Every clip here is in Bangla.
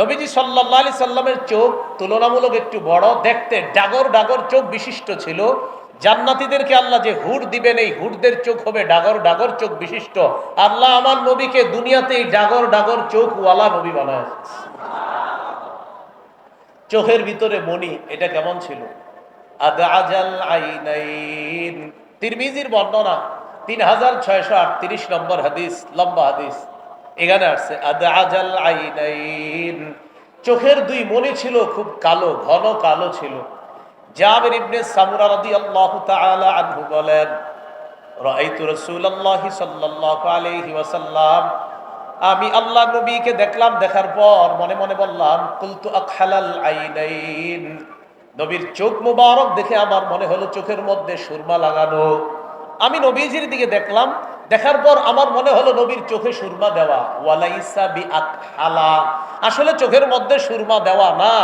নবীজি সাল্লাহ আলি সাল্লামের চোখ তুলনামূলক একটু বড়। দেখতে ডাগর ডাগর চোখ বিশিষ্ট ছিল। জান্নাতীদেরকে আল্লাহ যে হুড দিবেন, এই হুডদের চোখ হবে ডাগর ডাগর চোখ বিশিষ্ট। আল্লাহ আমার নবীকে দুনিয়াতে এই ডাগর ডাগর চোখ ওয়ালা নবী বানায়। চোখের ভিতরে মনি এটা কেমন ছিল? বর্ণনা তিন হাজার ছয়শো আটত্রিশ নম্বর হাদিস, লম্বা হাদিস। এখানে আসছে আইনাইন। চোখের দুই মণি ছিল খুব কালো, ঘন কালো ছিল। সামুরা আমি আল্লাহ নবীকে দেখলাম, দেখার পর মনে মনে বললাম, কুলতু আইনাইন। নবীর চোখ মুবারক দেখে আমার মনে হলো চোখের মধ্যে সুরমা লাগানো। আমি নবীজির দিকে দেখলাম দেখার পর আমার মনে হলো নবীর চোখে সুরমা দেওয়া। ওয়ালাইসা বি আকহালা আসলে চোখের মধ্যে সুরমা দেওয়া না।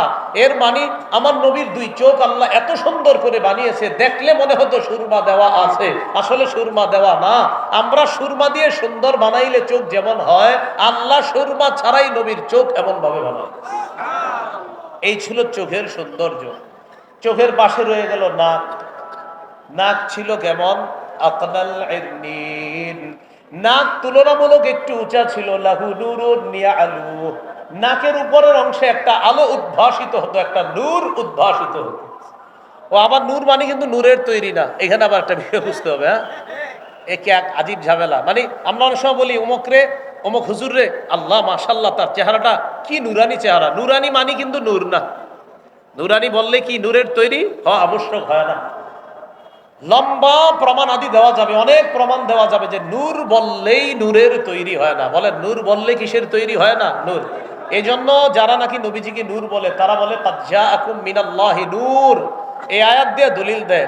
এর মানে আমার নবীর দুই চোখ আল্লাহ এত সুন্দর করে বানিয়েছে, দেখলে মনে হতো সুরমা দেওয়া আছে। আসলে সুরমা দেওয়া না। আমরা সুরমা দিয়ে সুন্দর বানাইলে চোখ যেমন হয়, আল্লাহ সুরমা ছাড়াই নবীর চোখ এমন ভাবে বানায়। এই ছিল চোখের সৌন্দর্য। চোখের পাশে রয়ে গেল নাক। নাক ছিল কেমন? আকনাল ইরনিন। নাক তুলনামূলক একটু উঁচা ছিল, লাহু নুরুন আলু নাকের উপরের অংশে একটা আলো উদ্ভাসিত হতো, একটা নূর উদ্ভাসিত হতো। ও আবার নূর মানে কিন্তু নূরের তৈরি না, এখানে আবার একটা বিষয় বুঝতে হবে হ্যাঁ? একে এক আজীব ঝামেলা। মানে আমরা অনেক সময় বলি অমুক রে অমুক হুজুর রে, আল্লাহ মাশাল্লাহ তার চেহারাটা কি নুরানি চেহারা? নুরানি মানে কিন্তু নূর না। নুরানি বললে কি নূরের তৈরি? হওয়া আবশ্যক হয় না লম্বা প্রমাণ আদি দেওয়া যাবে, অনেক প্রমাণ দেওয়া যাবে যে নূর বললেই নূরের তৈরি হয় না। বলে নূর বললে কিসের তৈরি হয় না? নূর। এই জন্য যারা নাকি নবীজিকে নূর বলে, তারা বলে মিনাল্লাহি নূর। এই আয়াত দিয়ে দলিল দেয়।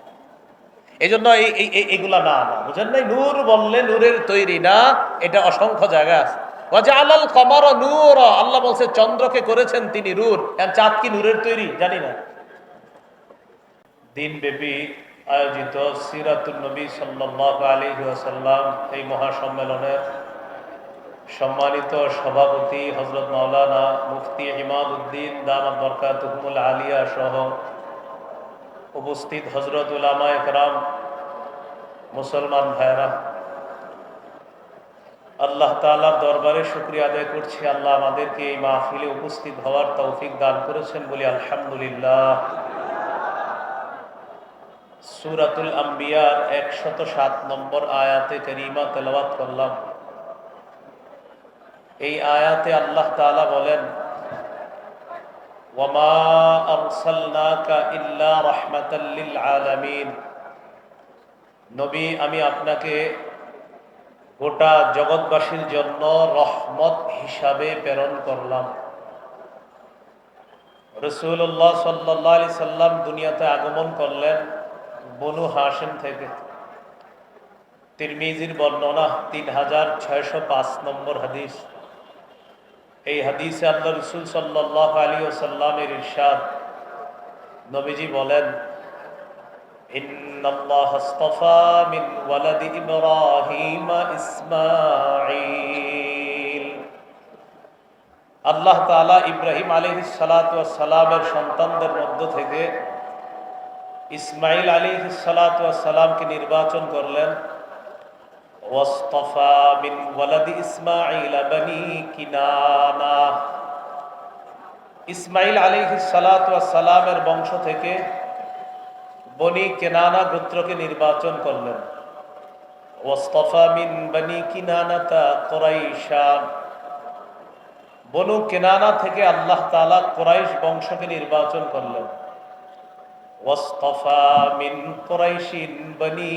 এই জন্য এই, এই- এই- না না, বুঝেন নাই? নূর বললে নূরের তৈরি না, এটা অসংখ্য জায়গা আছে। আল্লাহ বলছে, চন্দ্রকে করেছেন তিনি চাঁদ কি নূরের তৈরি? জানি না। দিনব্যাপী আয়োজিত সিরাতুল নবী এই মহাসম্মেলনের সম্মানিত সভাপতি হজরত মাওলানা মুফতি ইমাদ উদ্দিন দামাত বরকাতুল আলিয়া সহ উপস্থিত হজরত উলামা মুসলমান ভাইরা আল্লাহ তাআলার দরবারে শুক্রিয়া আদায় করছি। আল্লাহ আমাদেরকে এই মাহফিলে উপস্থিত হওয়ার তৌফিক দান করেছেন বলি আলহামদুলিল্লাহ। সুরাতুল আম্বিয়ার একশত সাত নম্বর আয়াতে করিমা তেলাওয়াত করলাম। এই আয়াতে আল্লাহ তাআলা বলেন আরসালনাকা ইল্লা রাহমাতাল লিল আলামিন। নবী, আমি আপনাকে গোটা জগৎবাসীর জন্য রহমত হিসাবে প্রেরণ করলাম। রসুল্লাহ সাল্লাহ আলি সাল্লাম দুনিয়াতে আগমন করলেন বনু হাসেম থেকে। তিরমিজির বর্ণনা তিন হাজার ছয়শো পাঁচ নম্বর হাদিস। এই হাদিসে আল্লাহ রসুল সাল্লাহ আলী ওসাল্লামের ইরশাদ। নবীজি বলেন আল্লাহ তালা ইব্রাহিম আলী সালাতামের সন্তানদের মধ্য থেকে ইসমাইল আলী সালাতামকে নির্বাচন করলেন। ওয়াসতাফা মিন ওয়ালাদি ইসমাইল বনি কিনানা ইসমাইল আলাইহিস সালাতু ওয়াস সালামের বংশ থেকে বনি কেনানা গোত্রকে নির্বাচন করলেন। ওয়াসতাফা মিন বনি কিনানাতা কুরাইশা বনু কেনানা থেকে আল্লাহ তাআলা কুরাইশ বংশকে নির্বাচন করলেন। ওয়াসতাফা মিন কুরাইশিন বনি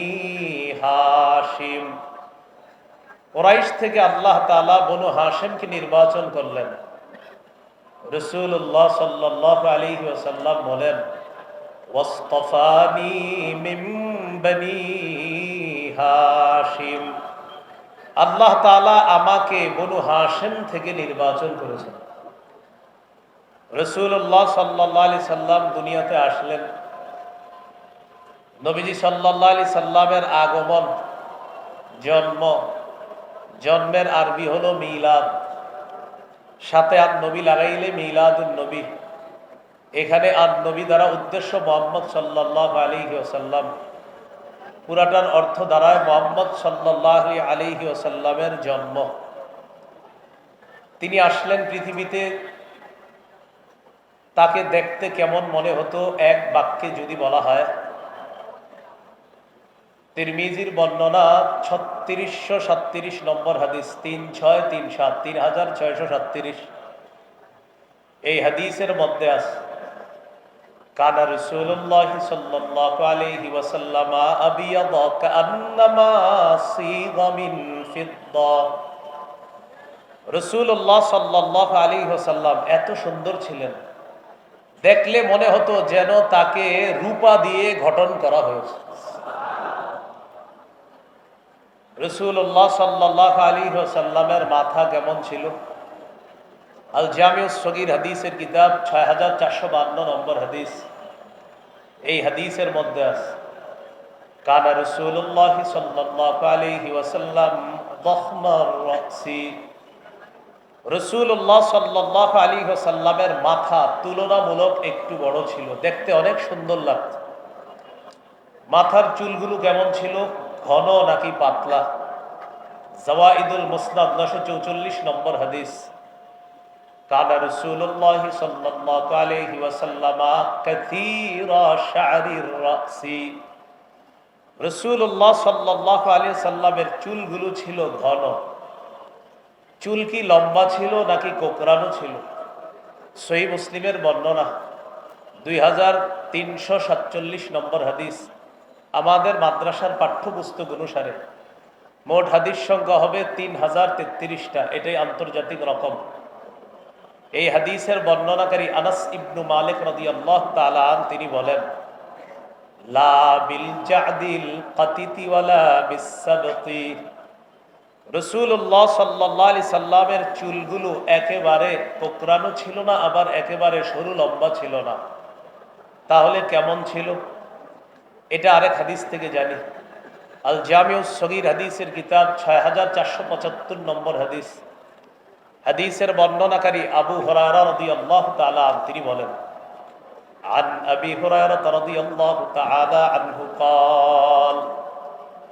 হাশিম। কোরাইশ থেকে আল্লাহ তালা বনু হাসেমকে নির্বাচন করলেন। রসুল্লাহ সাল্লাহ আলী ওসাল্লাম বলেন আল্লাহ তালা আমাকে বনু হাসেম থেকে নির্বাচন করেছেন। রসুল্লাহ সাল্লাহ আলি সাল্লাম দুনিয়াতে আসলেন। নবীজি সাল্লাহ আলি সাল্লামের আগমন, জন্ম জন্মের আরবি হলো মিলাদ। সাথে আর নবী লাগাইলে মিলাদুল নবী। এখানে আর নবী দ্বারা উদ্দেশ্য মোহাম্মদ সাল্লাহ আলী ওসাল্লাম পুরাটার অর্থ দ্বারায় মোহাম্মদ সাল্লাহ আলিহি ওসাল্লামের জন্ম। তিনি আসলেন পৃথিবীতে। তাকে দেখতে কেমন মনে হতো, এক বাক্যে যদি বলা হয় তিরমিজির বর্ণনা ছত্রিশশো সাতত্রিশ নম্বর হাদিস, তিন ছয় তিন সাত, তিন হাজার ছয়শো সাতত্রিশ। এই হাদিসের মধ্যে আছে রসুল্লাহ এত সুন্দর ছিলেন। দেখলে মনে হতো যেন তাকে রূপা দিয়ে গঠন করা হয়েছে। রসুল্লাহ সাল্লাহ আলী সাল্লামের মাথা কেমন ছিল? আল জামিউ সগির হাদিসের কিতাব ছয় হাজার চারশো বান্ন নম্বর হাদিস। এই হাদিসের মধ্যে আছে, কানা রসুল্লাহ সাল্লাহ আলহি ওয়াসাল্লাম রসুল্লাহ সাল্লাহ আলী সাল্লামের মাথা তুলনামূলক একটু বড় ছিল, দেখতে অনেক সুন্দর লাগত মাথার চুলগুলো কেমন ছিল? ঘন নাকি পাতলা? জওয়াইদুল মুসনাদ নশো চৌচল্লিশ নম্বর হাদিস। চুলগুলো ছিল ঘন। চুল কি লম্বা ছিল নাকি কোকরানো ছিল? সহি মুসলিমের বর্ণনা। দুই হাজার তিনশো সাতচল্লিশ নম্বর হাদিস। আমাদের মাদ্রাসার পাঠ্যপুস্তক অনুসারে মোট হাদিস সংখ্যা হবে তিন হাজার তেত্রিশটা। এটাই আন্তর্জাতিক রকম। এই হাদিসের বর্ণনাকারী আনাস ইবনু মালিক রদি আল্লাহ তালান তিনি বলেন রসুল্লাহ সাল্লাহ আলি চুলগুলো একেবারে কোকরানো ছিল না, আবার একেবারে সরু লম্বা ছিল না। তাহলে কেমন ছিল? এটা আরেক হাদিস থেকে জানি আল জামিউ সগির হাদিসের কিতাব ছয় হাজার চারশো পঁচাত্তর নম্বর হাদিস হাদিসের বর্ণনাকারী আবু হরারা রদি আল্লাহ তালা তিনি বলেন عن أبي هريرة رضي الله تعالى عنه قال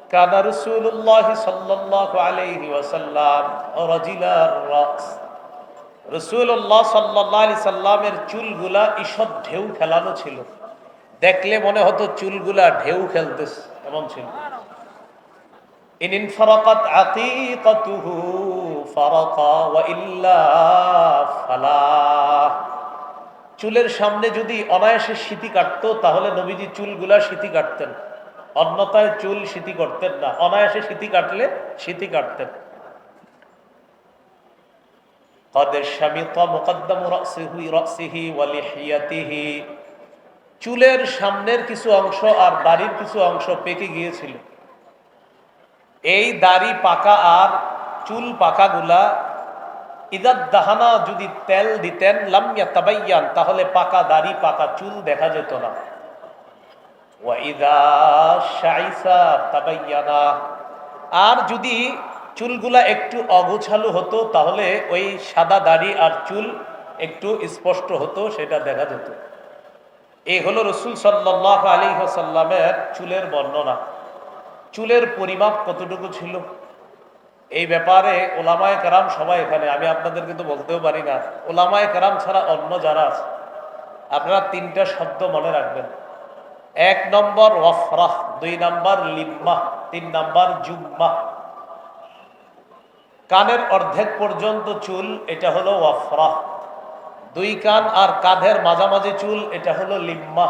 كان رسول الله صلى الله عليه وسلم رجل الرأس রসুল্লাহ সাল্লাহ আলি সাল্লামের চুলগুলা ঈষৎ ঢেউ খেলানো ছিল দেখলে মনে হতো চুলগুলা ঢেউ খেলতেছে এমন ছিল ইন ইনফারাকাত আকিকাতুহু ফারাকা ওয়া ইল্লা ফালা চুলের সামনে যদি অনায়াসে স্মৃতি কাটতো তাহলে নবীজি চুলগুলা স্মৃতি কাটতেন অন্যতায় চুল স্মৃতি করতেন না অনায়াসে স্মৃতি কাটলে স্মৃতি কাটতেন قد شمط مقدم رأسه رأسه ولحيته চুলের সামনের কিছু অংশ আর দাড়ির কিছু অংশ পেকে গিয়েছিল। এই দাড়ি পাকা আর চুল পাকাগুলা ইদার দাহানা, যদি তেল দিতেন লামিয়া তাবাইয়ান তাহলে পাকা দাড়ি, পাকা চুল দেখা যেত না। আর যদি চুলগুলা একটু অগোছালো হতো, তাহলে ওই সাদা দাড়ি আর চুল একটু স্পষ্ট হতো, সেটা দেখা যেত। এই হলো রসুল সাল্লাহ আলী সাল্লামের চুলের বর্ণনা। চুলের পরিমাপ কতটুকু ছিল? এই ব্যাপারে ওলামায় কারাম সবাই এখানে, আমি আপনাদের কিন্তু বলতেও পারি না। ওলামায় কারাম ছাড়া অন্য যারা আছে, আপনারা তিনটা শব্দ মনে রাখবেন। এক নম্বর ওয়ফরাহ, দুই নম্বর লিম্মা তিন নম্বর জুম্মা কানের অর্ধেক পর্যন্ত চুল, এটা হলো ওয়াফরাহ। দুই কান আর কাঁধের মাঝামাঝি চুল, এটা হলো লিম্মা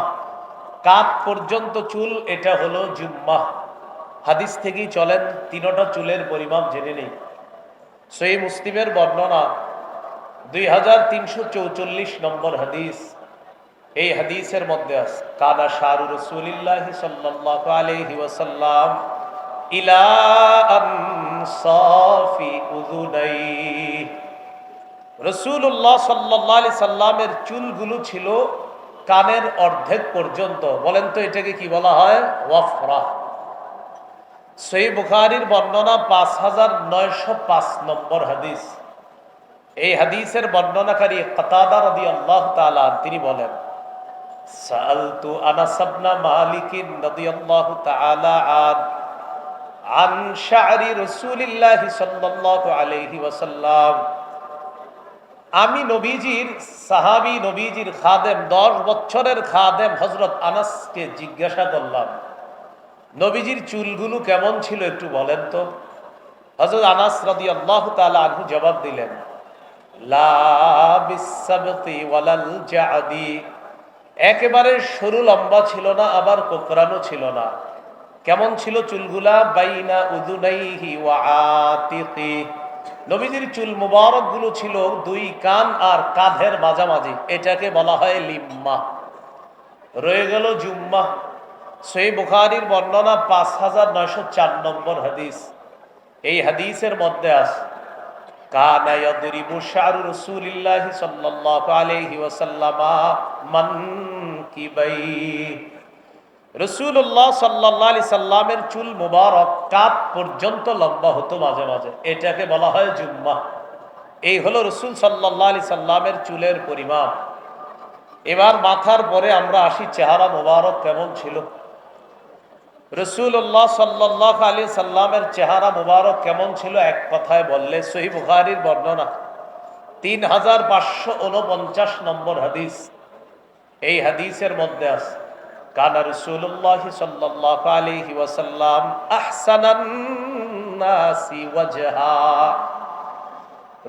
কাঁধ পর্যন্ত চুল, এটা হলো জুম্মা হাদিস থেকেই চলেন, তিনটা চুলের পরিমাপ জেনে নেই। সই মুসলিমের বর্ণনা, দুই হাজার তিনশো চৌচল্লিশ নম্বর হাদিস। এই হাদিসের মধ্যে আছে কাদা শাহরু রসুলিল্লাহ সাল্লাল্লাহু আলাইহি ওয়াসাল্লাম ইলা আনসাফি উযুনাই রসুল্লাহ সাল্লাহ আলি সাল্লামের চুলগুলো ছিল কানের অর্ধেক পর্যন্ত। বলেন তো এটাকে কি বলা হয়? ওয়াফরা। সই বুখারির বর্ণনা পাঁচ হাজার নয়শো পাঁচ নম্বর হাদিস। এই হাদিসের বর্ণনাকারী কতাদা রদি আল্লাহ তালা তিনি বলেন সালতু আনাসাবনা মালিকিন রাদিয়াল্লাহু তাআলা আন আন শা'রি রাসূলিল্লাহি সাল্লাল্লাহু আলাইহি ওয়াসাল্লাম আমি নবীজির সাহাবি, নবীজির খাদেম, দশ বছরের খাদেম হজরত আনাসকে জিজ্ঞাসা করলাম, নবীজির চুলগুলো কেমন ছিল একটু বলেন তো? হজরত আনাস রদি আল্লাহ তালা আনহু জবাব দিলেন একেবারে সরু লম্বা ছিল না, আবার কোকরানো ছিল না। কেমন ছিল চুলগুলা? বাইনা উদুনাইহি ওয়া আতিকি। নবীজির চুল মুবারকগুলো ছিল দুই কান আর কাঁধের মাঝামাঝি। এটাকে বলা হয় লিম্মা। রয়ে গেল জুম্মা। সেই বুখারির বর্ণনা পাঁচ হাজার নয়শো চার নম্বর হাদিস। এই হাদিসের মধ্যে আছে কানা ইয়াদরিবু শারু রাসূলিল্লাহি সাল্লাল্লাহু রসুল্লাহ সাল্লাহ সাল্লামের চুল মুবারক কাপ পর্যন্ত লম্বা হতো মাঝে মাঝে। এটাকে বলা হয় জুম্মা। এই হলো রসুল সাল্লাহ আলি সাল্লামের চুলের পরিমাপ। এবার মাথার পরে আমরা আসি, চেহারা মুবারক কেমন ছিল? রসুল্লাহ সাল্লাহ আলী সাল্লামের চেহারা মুবারক কেমন ছিল? এক কথায় বললে, সহি বুখারির বর্ণনা, তিন হাজার পাঁচশো উনপঞ্চাশ নম্বর হাদিস। এই হাদিসের মধ্যে আছে কানা রসুল্লাহ সাল্লাহ আলহি ওয়াসাল্লাম আহসানান্নাসি ওয়াজহা।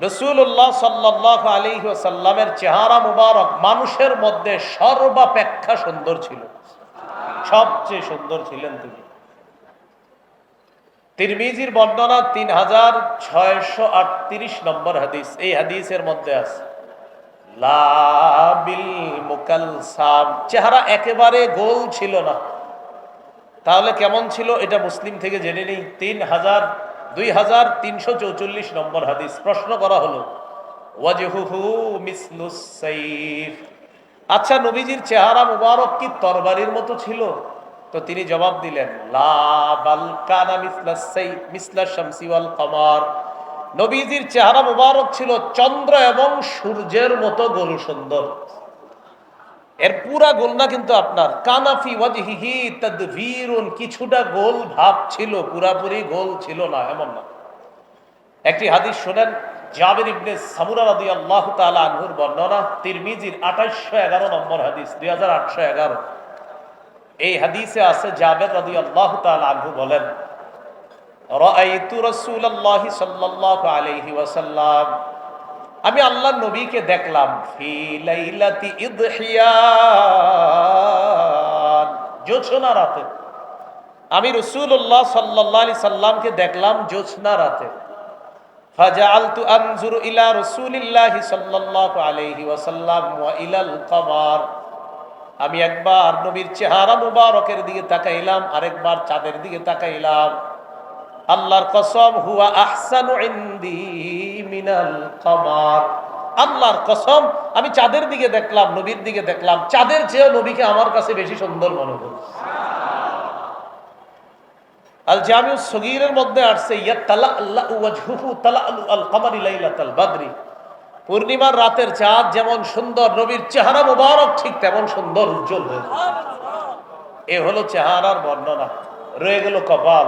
রসুল্লাহ সাল্লাহ আলহি ওয়াসাল্লামের চেহারা মুবারক মানুষের মধ্যে সর্বাপেক্ষা সুন্দর ছিল। সবচেয়ে সুন্দর ছিলেন তিনি। তিরমিজির বর্ণনা তিন হাজার ছয়শো আটত্রিশ নম্বর হাদিস, এই হাদিসের মধ্যে আছে। চেহারা একেবারে গোল ছিল না। তাহলে কেমন ছিল এটা মুসলিম থেকে জেনে নেই। তিন হাজার, দুই হাজার তিনশো চৌচল্লিশ নম্বর হাদিস। প্রশ্ন করা হলো, ওয়াজহুহু আচ্ছা নবীজির চেহারা মুবারক কি তরবারির মতো ছিল? তো তিনি জবাব দিলেন, লা বাল মিসলাস সাইফ মিসলাস শামসি ওয়াল কমার। নবীজির চেহারা মুবারক ছিল চন্দ্র এবং সূর্যের মতো গোল সুন্দর। এর পুরা গোল না কিন্তু আপনার কানাফি কিছুটা গোল ভাব ছিল, পুরাপুরি গোল ছিল না, এমন না। একটি হাদিস শুনেন, জাবির ইবনে সামুরা রাদিয়াল্লাহু তালা আনহুর বর্ণনা, তিরমিজির 2811 নম্বর হাদিস 2811 এই হাদিসে আছে জাবের রাদিয়াল্লাহু তালা আনহু বলেন রাআইতু রাসূলুল্লাহি সাল্লাল্লাহু আলাইহি ওয়াসাল্লাম। আমি আল্লাহর নবীকে দেখলাম, ফি লাইলাতি ইদহিয়ান, জোছনা রাতে। আমি রাসূলুল্লাহ সাল্লাল্লাহু আলাইহি সাল্লামকে দেখলাম জোছনা রাতে। ফাজআলতু আনজুরু ইলা রাসূলিল্লাহি সাল্লাল্লাহু আলাইহি ওয়াসাল্লাম ওয়া ইলাল কমার। আমি একবার নবীর চেহারা মুবারকের দিকে তাকাইলাম, আরেকবার চাঁদের দিকে তাকাইলাম। আল্লাহর কসম, হুয়া আহসানু ইনদি মিনাল কমার। আল্লাহর কসম, আমি চাঁদের দিকে দেখলাম, নবীর দিকে দেখলাম। চাঁদের চেয়ে নবীকে আমার কাছে বেশি সুন্দর মনে হল আল জামিউ সগীরের মধ্যে আসছে ইয়া তালা আল্লাহ ওয়াজহুহু তালা আল কমারি বাদরি। পূর্ণিমার রাতের চাঁদ যেমন সুন্দর, নবীর চেহারা মুবারক ঠিক তেমন সুন্দর, উজ্জ্বল হয়ে এ হলো চেহারার বর্ণনা। রয়ে গেল কপাল।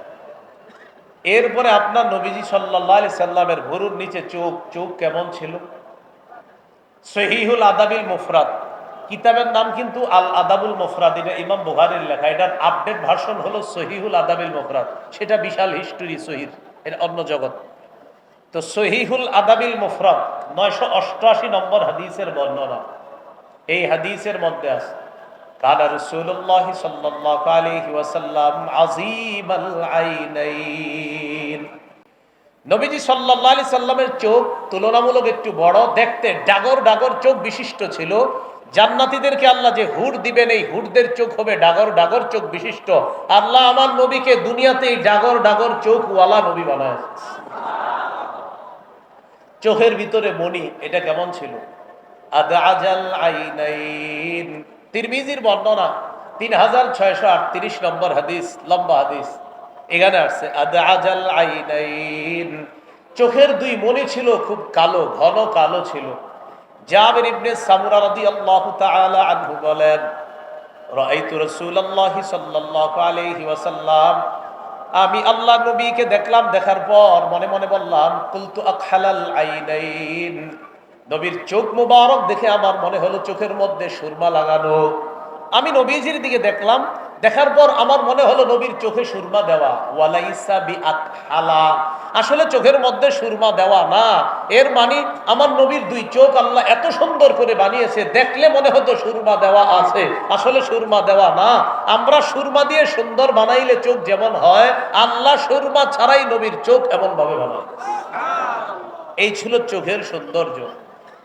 এরপরে আপনার নবীজি সাল্লাহ আলি সাল্লামের ভুরুর নিচে চোখ চোখ কেমন ছিল? সহিহুল আদাবিল মুফরাদ। কিতাবের নাম কিন্তু আল আদাবুল মুফরাদ, এটা ইমাম বুহারির লেখা। এটার আপডেট ভার্সন হলো সহিহুল আদাবিল মুফরাদ। সেটা বিশাল হিস্টোরি সহির এটা অন্য জগৎ। তো সহিহুল আদাবিল মুফরাদ, নয়শো অষ্টআশি নম্বর হাদিসের বর্ণনা। এই হাদিসের মধ্যে আছে। কাল রসুল্লাহ সাল্লাল্লাহু আলাইহি ওয়াসাল্লাম আজিমাল আইনাইন নবীজি সাল্লাল্লাহু আলাইহি সাল্লামের চোখ তুলনামূলক একটু বড়, দেখতে ডাগর ডাগর চোখ বিশিষ্ট ছিল। জান্নাতীদেরকে আল্লাহ যে হুর দিবেন, এই হুরদের চোখ হবে ডাগর ডাগর চোখ বিশিষ্ট। আল্লাহ আমার নবীকে দুনিয়াতে এই ডাগর ডাগর চোখ ওয়ালা নবী বানায় চোখের ভিতরে মণি, এটা কেমন ছিল? আদাজাল আইনাইন। তিরমিজির বর্ণনা তিন হাজার ছয়শো আটত্রিশ নম্বর হাদিস, লম্বা হাদিস। এখানে আসছে চোখের দুই মণি ছিল খুব কালো, ঘন কালো ছিল। বলেন আমি আল্লাহ নবীকে দেখলাম, দেখার পর মনে মনে বললাম, কুলতু আকহালাল আইনাইন। নবীর চোখ মুবারক দেখে আমার মনে হলো চোখের মধ্যে সুরমা লাগানো। আমি নবীজির দিকে দেখলাম, দেখার পর আমার মনে হলো নবীর চোখে সুরমা দেওয়া। ওয়ালাইসা আকহালা আসলে চোখের মধ্যে সুরমা দেওয়া না। এর মানে আমার নবীর দুই চোখ আল্লাহ এত সুন্দর করে বানিয়েছে, দেখলে মনে হতো সুরমা দেওয়া আছে। আসলে সুরমা দেওয়া না। আমরা সুরমা দিয়ে সুন্দর বানাইলে চোখ যেমন হয়, আল্লাহ সুরমা ছাড়াই নবীর চোখ এমন ভাবে বানায়। এই ছিল চোখের সৌন্দর্য।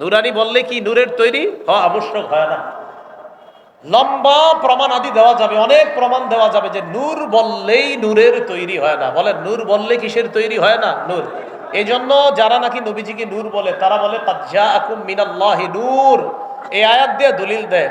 নুরানি বললে কি, নূরের তৈরি? হ, আবশ্যক, হয় না। লম্বা প্রমাণ আদি দেওয়া যাবে, অনেক প্রমাণ দেওয়া যাবে যে নূর বললেই নূরের তৈরি হয় না। বলে নূর বললে কিসের তৈরি হয় না? নূর। এই জন্য যারা নাকি নবীজিকে নূর বলে, তারা বলে মিনাল্লাহি নূর। এই আয়াত দিয়ে দলিল দেয়।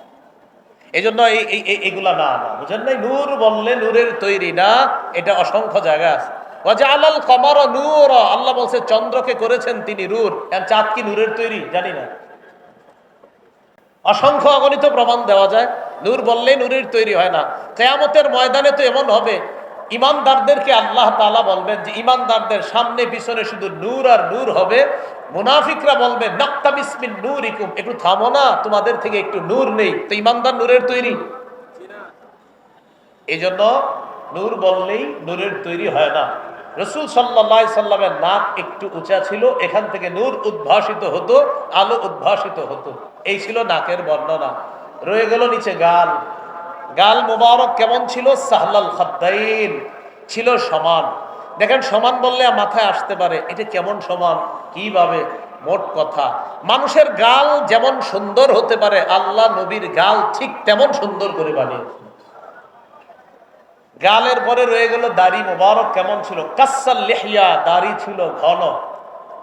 এই জন্য এই, এই- এই- না না। বুঝেন নাই নূর বললে নূরের তৈরি না, এটা অসংখ্য জায়গা আছে। আল্লাহ বলছে, চন্দ্রকে করেছেন তিনি নূর। চাঁদ কি নূরের তৈরি? জানি না। অসংখ্য অগণিত প্রমাণ দেওয়া যায়। নূর বললে নূরের তৈরি হয় না। কেয়ামতের ময়দানে তো এমন হবে ইমানদারদেরকে আল্লাহ তাআলা বলবেন যে ইমানদারদের সামনে, পিছনে শুধু নূর আর নূর হবে। মুনাফিকরা বলবে, নাক্তা বিসমিন নূর ইকুম একটু থামো না, তোমাদের থেকে একটু নূর নেই। তো ইমানদার নূরের তৈরি? এই জন্য নূর বললেই নূরের তৈরি হয় না। রসুল সাল্লাহ সাল্লামের নাক একটু উঁচা ছিল, এখান থেকে নূর উদ্ভাসিত হতো, আলো উদ্ভাসিত হতো। এই ছিল নাকের বর্ণনা। রয়ে গেল নিচে গাল। গাল মুবারক কেমন ছিল? সাহলাল খাদ্দাইন। ছিল সমান। দেখেন, সমান বললে মাথায় আসতে পারে, এটা কেমন সমান? কীভাবে? মোট কথা। মানুষের গাল যেমন সুন্দর হতে পারে, আল্লাহ নবীর গাল ঠিক তেমন সুন্দর করে বানিয়েছে গালের পরে রয়ে গেল দাড়ি মোবারক কেমন ছিল? কাসাল লেহিয়া দাড়ি ছিল ঘন।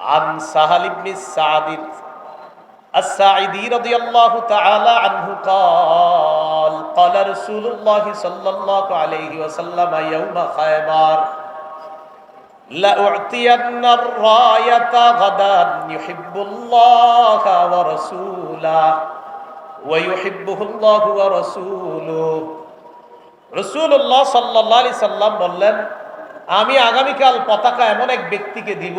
عن سهل بن سعد الساعدي رضي الله تعالى عنه قال قال رسول الله صلى الله عليه وسلم يوم خيبر لأعطين الراية غدا يحب الله ورسوله ويحبه الله ورسوله রসুল্লাহ সাল্লাহ আলি সাল্লাম বললেন আমি আগামীকাল পতাকা এমন এক ব্যক্তিকে দিব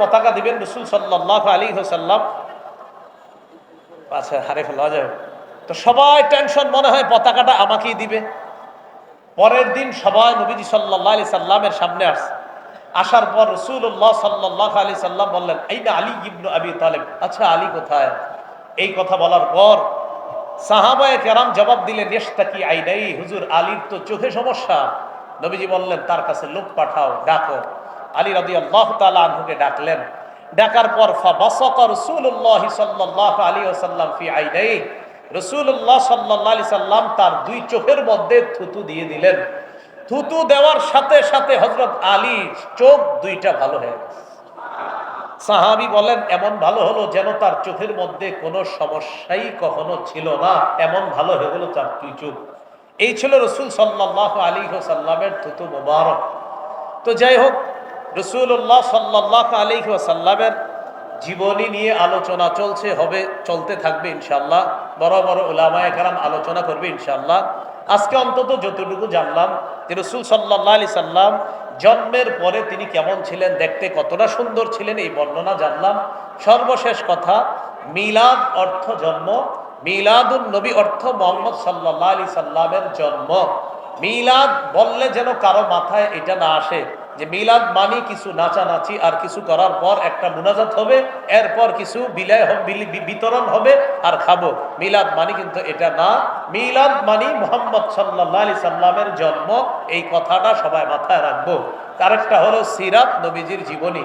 পতাকা দিবেন রসুল আলী হোসাল্লাম আচ্ছা তো সবাই টেনশন, মনে হয় পতাকাটা আমাকেই দিবে। পরের দিন সবাই নবীজি আলি সাল্লামের সামনে আসার পর সাল্লাহ আলি সাল্লাম বললেন এই না আলী ইবনু আবি তালেব? আচ্ছা আলী কোথায়? এই কথা বলার পর সাহাবায় কেরাম জবাব দিলেন হুজুর, আলীর তো চোখে সমস্যা। নবীজি বললেন, তার কাছে লোক পাঠাও, ডাকো। আলী রাদি আল্লাহ তালুকে ডাকলেন। ডাকার পর রসুল্লাহ সাল্লাহ আলী ওসাল্লাম ফি আইনাই রসুল্লাহ সাল্লাহ আলি সাল্লাম তার দুই চোখের মধ্যে থুতু দিয়ে দিলেন। থুতু দেওয়ার সাথে সাথে হজরত আলী চোখ দুইটা ভালো হয়ে সাহাবি বলেন, এমন ভালো হলো যেন তার চোখের মধ্যে কোনো সমস্যাই কখনো ছিল না। এমন ভালো হয়ে গেল তার দুই চোখ। এই ছিল রসুল সাল্লাহ আলী সাল্লামের থুতু মুবারক। তো যাই হোক রসুল্লাহ সাল্লাহ আলী সাল্লামের জীবনী নিয়ে আলোচনা চলছে, হবে, চলতে থাকবে ইনশাল্লাহ বড় বড় ওলামায় কারাম আলোচনা করবে ইনশাল্লাহ আজকে অন্তত যতটুকু জানলাম যে রসুল সাল্লাহ আলি সাল্লাম জন্মের পরে তিনি কেমন ছিলেন, দেখতে কতটা সুন্দর ছিলেন, এই বর্ণনা জানলাম। সর্বশেষ কথা, মিলাদ অর্থ জন্ম মিলাদুল নবী অর্থ মোহাম্মদ সাল্লাহ আলি সাল্লামের জন্ম। মিলাদ বললে যেন কারও মাথায় এটা না আসে যে মিলাদ মানি কিছু নাচানাচি, আর কিছু করার পর একটা মুনাজাত হবে, এরপর কিছু বিলায় বিতরণ হবে, আর খাব। মিলাদ মানি কিন্তু এটা না। মিলাদ মানি মোহাম্মদ সাল্লাহ আলি সাল্লামের জন্ম। এই কথাটা সবাই মাথায় রাখব। আরেকটা হলো সিরাত নবীজির জীবনী।